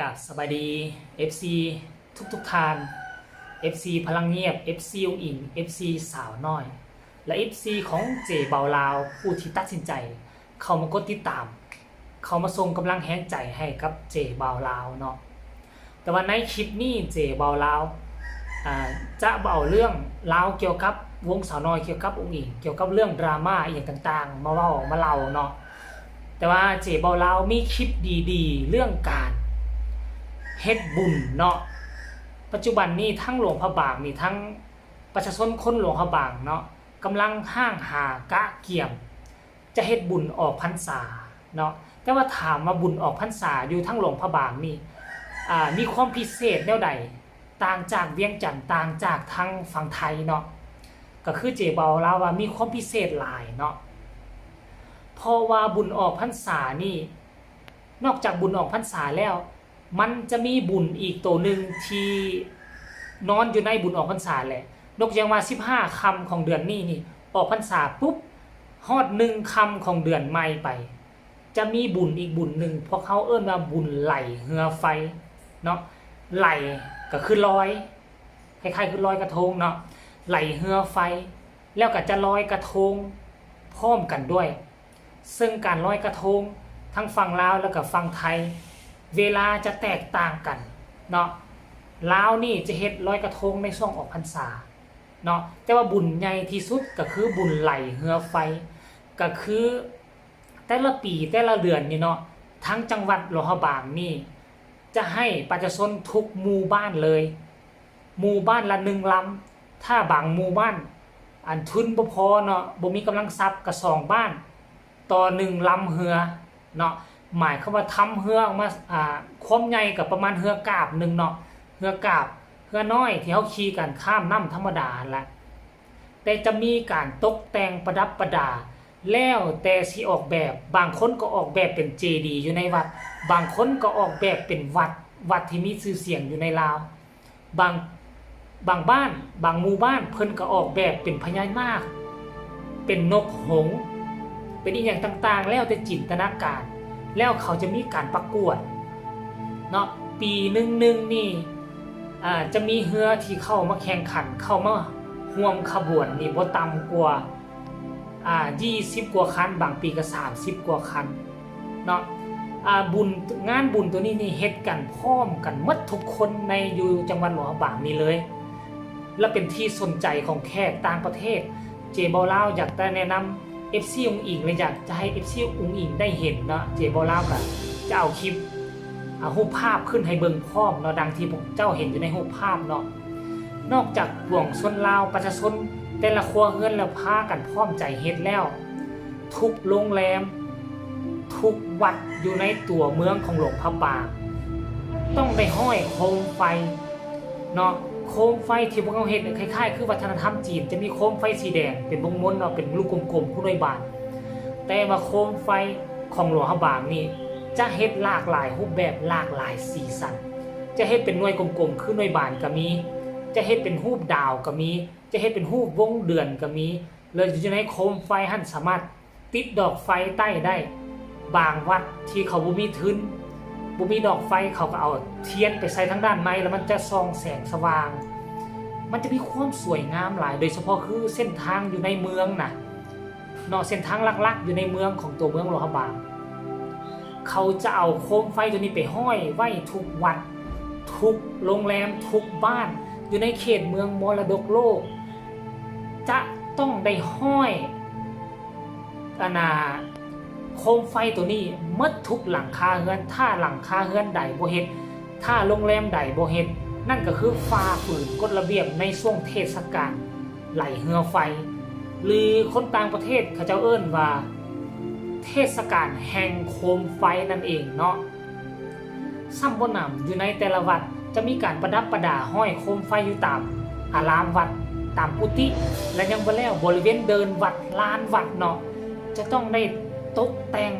กับสบายดี FC ทุกทุกทาน FC พลังเงียบ FC อุอิง FC สาวน้อย และ FC ของเจเบาลาว ผู้ที่ตัดสินใจ เข้ามากดติดตาม เขามาส่งกำลังแห้งใจให้กับเจเบาลาวเนาะแต่ว่าในคลิปนี้เจเบาลาวจะเบาเรื่องราวเกี่ยวกับวงสาวน้อยเกี่ยวกับอุอิงเกี่ยวกับเรื่องดราม่าอย่างต่างๆ มาเว้ามาเล่าเนาะแต่ว่าเจเบาลาวมีคลิปดีๆ เรื่องการ เฮ็ดบุญเนาะปัจจุบันนี้ทั้งหลวงพระบางนี่ทั้งประชาชนคนหลวงพระบางเนาะกำลังห้างหากะเกี่ยม จะเฮ็ดบุญออกพรรษาเนาะแต่ว่าถามมาบุญออกพรรษาอยู่ทั้งหลวงพระบางนี่อ่ามีความพิเศษแนวใดต่างจากเวียงจันทน์ต่างจากทางฝั่งไทยเนาะก็คือเจเบาเล่าว่ามีความพิเศษหลายเนาะเพราะว่าบุญออกพรรษานี่นอกจากบุญออกพรรษาแล้ว มันจะมีบุญอีกตัวหนึ่งที่นอนอยู่ในบุญออกพรรษาแหละนกยังว่าสิบห้าคำของเดือนนี้นี่ ออกพรรษาปุ๊บฮอดหนึ่งคำของเดือนไม่ไป จะมีบุญอีกบุญหนึ่งเพราะเขาเอิ้นว่าบุญไหลเหือไฟเนาะไหลก็คือลอยคล้ายๆคือลอยกระทงเนาะไหลเหือไฟ แล้วก็จะลอยกระทงพร้อมกันด้วย ซึ่งการลอยกระทงทั้งฝั่งลาวแล้วก็ฝั่งไทย เวลาจะแตกต่างกันเนาะลาวนี่จะเฮ็ดลอยกระทงในช่วงออกพรรษาเนาะแต่ว่าบุญใหญ่ที่สุดก็คือบุญไหลเหือไฟ ก็คือแต่ละปีแต่ละเดือนนี่เนาะทั้งจังหวัดหลวงบางนี่ จะให้ประชาชนทุกหมู่บ้านเลยหมู่บ้านละหนึ่งลำถ้าบางหมู่บ้านอันทุนบ่พอเนาะบ่มีกำลังทรัพย์ก็สองบ้าน ต่อหนึ่งลำเหือเนาะ หมายความว่าทำเฮือกมาอ่าความใหญ่กับประมาณเฮือกาบหนึ่งเนาะเฮือกาบเฮือน้อยที่เขาขี่กันข้ามน้ำธรรมดาละแต่จะมีการตกแต่งประดับประดา แล้วแต่สิออกแบบบางคนก็ออกแบบเป็นเจดีย์อยู่ในวัด บางคนก็ออกแบบเป็นวัดวัดที่มีชื่อเสียงอยู่ในลาว บางบางบ้าน บางหมู่บ้านเพิ่นก็ออกแบบเป็นพญานาคเป็นนกหงส์เป็นอีกอย่างต่างๆ แล้วแต่จินตนาการ แล้วเขาจะมีการประกวดเนาะปีหนึ่งหนึ่งนี่อ่าจะมีเฮือที่เข้ามาแข่งขันเข้ามาห่วมขบวนนี่บ่ต่ำกว่าอ่า20กว่าคันบางปีก็30กว่าคันเนาะอ่าบุญงานบุญตัวนี้นี่เฮ็ดกันพร้อมกันหมดทุกคนในอยู่จังหวัดหลวงบางนี่เลย และเป็นที่สนใจของแขกต่างประเทศ เจบอลาวอยากจะแนะนำ FC อุงอิงเลยอยากจะให้ FC อุงอิงได้เห็นเนาะเจบอลาวก็จะเอาคลิปเอารูปภาพขึ้นให้เบิ่งพร้อมเนาะดังที่พวกเจ้าเห็นอยู่ในรูปภาพเนาะนอกจากห่วงชนลาวประชาชนแต่ละครัวเรือนแล้วพากันพร้อมใจเฮ็ดแล้ว ทุกโรงแรม ทุกวัดอยู่ในตัวเมืองของหลวงพระบาง ต้องได้ห้อยโคมไฟเนาะ โคมไฟที่พวกเขาเห็นคล้ายๆ คือวัฒนธรรมจีน จะมีโคมไฟสีแดง เป็นวงมนเนาะเป็นลูกกลมๆผู้น้อยบาน แต่ว่าโคมไฟของหลวงพระบางนี่จะเฮ็ดหลากหลายรูปแบบหลากหลายสีสัน จะเฮ็ดเป็นหน่วยกลมๆคือหน่วยบานก็มี จะเฮ็ดเป็นรูปดาวก็มี จะเฮ็ดเป็นรูปวงเดือนก็มีเลยอยู่ในโคมไฟหั่นสามารถติดดอกไฟใต้ได้ บางวัดที่เขาบ่มีทุน บ่มีดอกไฟเขาก็เอาเทียนไปใส่ทั้งด้านในแล้วมันจะส่องแสงสว่าง มันจะมีความสวยงามหลาย โดยเฉพาะคือเส้นทางอยู่ในเมืองน่ะนาะเส้นทางลักๆ อยู่ในเมืองของตัวเมืองหลวงพระบาง เขาจะเอาโคมไฟตัวนี้ไปห้อยไว้ทุกวัด ทุกโรงแรมทุกบ้าน อยู่ในเขตเมืองมรดกโลก จะต้องได้ห้อยอานา โคมไฟตัวนี้หมดทุกหลังคาเฮือน ถ้าหลังคาเฮือนใดบ่เฮ็ดถ้าโรงแรมใดบ่เฮ็ดนั่นก็คือฝ่าฝืนกฎระเบียบในช่วงเทศกาลไหลเหือไฟ หรือคนต่างประเทศเขาเจ้าเอิ้นว่า เทศกาลแห่งโคมไฟนั่นเองเนาะซ้ำบนนำอยู่ในแต่ละวัดจะมีการประดับประดาห้อยโคมไฟอยู่ตามอารามวัดตามกุฏิและยังบ่แล้วบริเวณเดินวัดลานวัดเนาะจะต้องได้ ตกแต่ง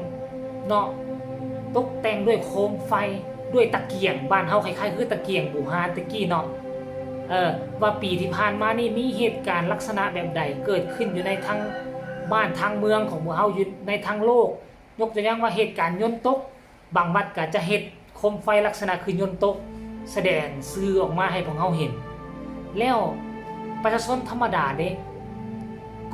เนาะตกแต่งด้วยโคมไฟด้วยตะเกียงบ้านเฮาคล้ายๆคือตะเกียงบูฮาตะกี้เนาะเออว่าปีที่ผ่านมานี่มีเหตุการณ์ลักษณะแบบใดเกิดขึ้นอยู่ในทั้งบ้านทางเมืองของหมู่เฮาอยู่ในทางโลก ยกตัวอย่างว่าเหตุการณ์ยนตก บางวัดก็จะเฮ็ดโคมไฟลักษณะคือยนตก แสดงซื้อออกมาให้พวกเฮาเห็น แล้วประชาชนธรรมดาเด้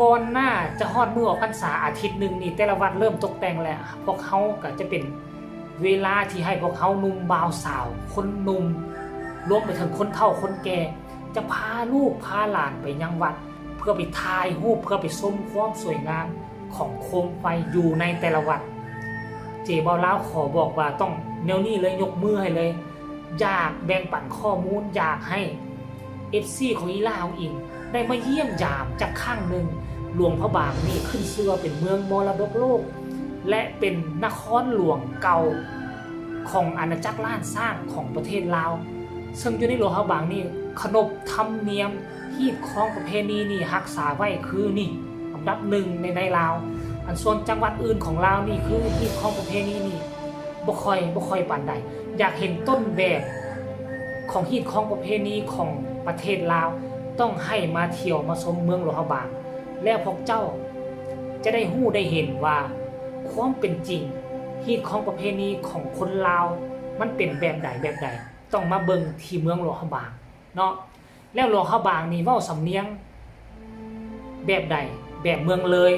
ก่อนหน้าจะฮอดมือออกพรรษาอาทิตย์หนึ่งนี่แต่ละวัดเริ่มตกแต่งแล้วพวกเขาก็จะเป็นเวลาที่ให้พวกเขาหนุ่มบ่าวสาว คนหนุ่มรวมไปถึงคนเฒ่าคนแก่ จะพาลูกพาหลานไปยังวัด เพื่อไปถ่ายรูปเพื่อไปชมความสวยงามของโคมไฟอยู่ในแต่ละวัด เจบอลาวขอบอกว่าต้องแนวนี้เลยยกมือให้เลย อยากแบ่งปันข้อมูลอยากให้ FC ของอีลาวอิงได้มาเยี่ยมยามจากข้างหนึ่ง หลวงพระบางนี่ขึ้นเชื่อเป็นเมืองมรดกโลก และเป็นนครหลวงเก่าของอาณาจักรล้านสร้างของประเทศลาว ซึ่งอยู่ในหลวงพระบางนี่ขนบธรรมเนียมฮีดคล้องประเพณีนี่รักษาไว้คือนี่อันดับหนึ่งในในลาวอันส่วนจังหวัดอื่นของลาวนี่คือฮีดคล้องประเพณีนี่บ่คอยบ่คอยปานใดอยากเห็นต้นแบบของฮีดคล้องประเพณีของประเทศลาว ต้องให้มาเที่ยวมาชมเมืองหลวงพระบาง แล้วพวกเจ้า จะได้หู้ได้เห็นว่าความเป็นจริงฮีดของประเพณีของคนลาว มันเป็นแบบใดแบบใด ต้องมาเบิงที่เมืองหลวงพระบางเนาะแล้วหลวงพระบางนี่เว้าสำเนียง แบบใดแบบเมืองเลย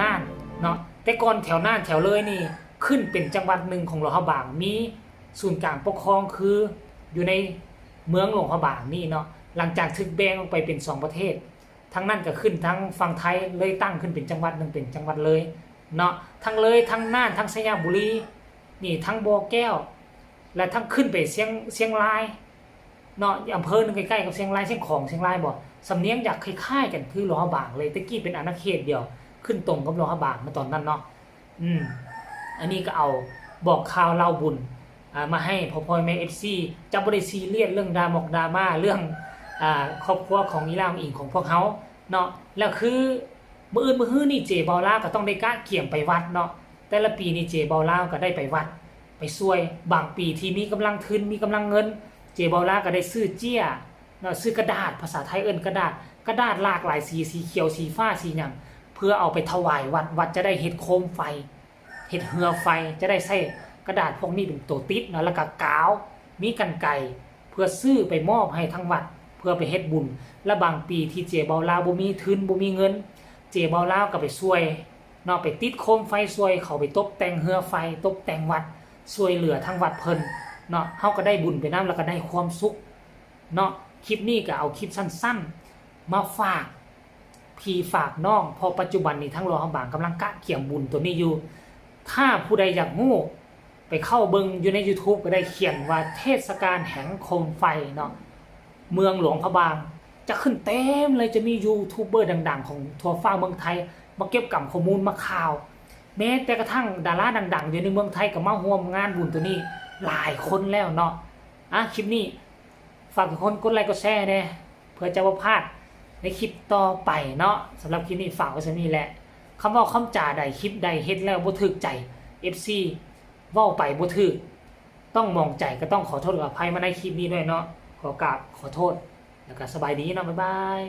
น่านเนาะแต่ก่อนแถวน่านแถวเลยนี่ขึ้นเป็นจังหวัดหนึ่งของหลวงพระบางมีศูนย์กลางปกครองคืออยู่ในเมืองหลวงพระบางนี่เนาะหลังจากถึกแบ่งออกไปเป็นสองประเทศ ทั้งนั้นก็ขึ้นทั้งฝั่งไทยเลยตั้งขึ้นเป็นจังหวัดหนึ่งเป็นจังหวัดเลยเนาะทั้งเลยทั้งน่านทั้งสยามบุรีนี่ทั้งบ่อแก้ว และทั้งขึ้นไปเชียงเชียงรายเนาะอำเภอหนึ่งใกล้ๆกับเชียงรายเชียงของเชียงรายบ่สำเนียงอยากคล้ายๆกันคือหลวงพบางเลยตะกี้เป็นอาณาเขตเดียว ขึ้นตรงกับหลวงพบางมาตอนนั้นเนาะอืมอันนี้ก็เอาบอกข่าวเล่าบุญมาให้พ่อพ่อแม่เอฟซีจะบริซีเรียสเรื่องดามอกดราม่าเรื่อง ครอบครัวของอีลาวอิงของพวกเขาเนาะแล้วคือมื้ออื่นมื้อฮื้อนี่เจบอลาก็ต้องได้กะเกี่ยมไปวัดเนาะแต่ละปีนี่เจบอลาก็ได้ไปวัด ไปช่วยบางปีที่มีกำลังทุนมีกำลังเงิน เจบอลาก็ได้ซื้อเจี้ยเนาะซื้อกระดาษภาษาไทยเอิ้นกระดาษกระดาษหลากหลายสีสีเขียวสีฟ้าสีหยังเพื่อเอาไปถวายวัดวัดจะได้เฮ็ดโคมไฟเฮ็ดเหือไฟจะได้ใช้กระดาษพวกนี้เป็นตัวติดเนาะแล้วก็กาวมีกันไก่เพื่อซื้อไปมอบให้ทั้งวัด เพื่อไปเฮ็ดบุญ และบางปีที่เจเบาลาวบ่มีทุนบ่มีเงิน เจเบาลาวก็ไปช่วยเนาะไปติดโคมไฟช่วย เขาไปตกแต่งเหือไฟ ตกแต่งวัดช่วยเหลือทั้งวัดเพิ่นเนาะเฮาก็ได้บุญไปนํแล้วก็ได้ความสุขเนาะคลิปนี้ก็เอาคลิปสั้นๆ มาฝากพี่ฝากน้องพอปัจจุบันนี้ทั้งรอหบางกำลังกะเกี่ยมบุญตัวนี้อยู่ ถ้าผู้ใดอยากงูไปเข้าเบิงอยู่ใน YouTube ก็ได้เขียนว่าเทศกาลแห่งโคมไฟเนาะ เมืองหลวงพระบาง จะขึ้นเต็มเลยจะมียูทูบเบอร์ดัง ๆ ของทั่วฟ้าเมืองไทย มาเก็บกับข้อมูลมาข่าว แม้แต่กระทั่งดาราดังๆอยู่ในเมืองไทยก็มาร่วมงานบุญตัวนี้ หลายคนแล้วเนาะอะคลิปนี้ฝากทุกคนกดไลค์กดแชร์เนี่ยเพื่อจะบ่พลาดในคลิปต่อไปเนาะสำหรับคลิปนี้ฝากไว้เท่นี้แหละคำว่าคำจ่าใดคลิปใดเฮ็ดแล้วบ่ถึกใจ FC เว้าไปบ่ถึกต้องมองใจก็ต้องขอโทษกับอภัยมาในคลิปนี้ด้วยเนาะ ขอกราบขอโทษแล้วก็สบายดีเนาะบ๊ายบาย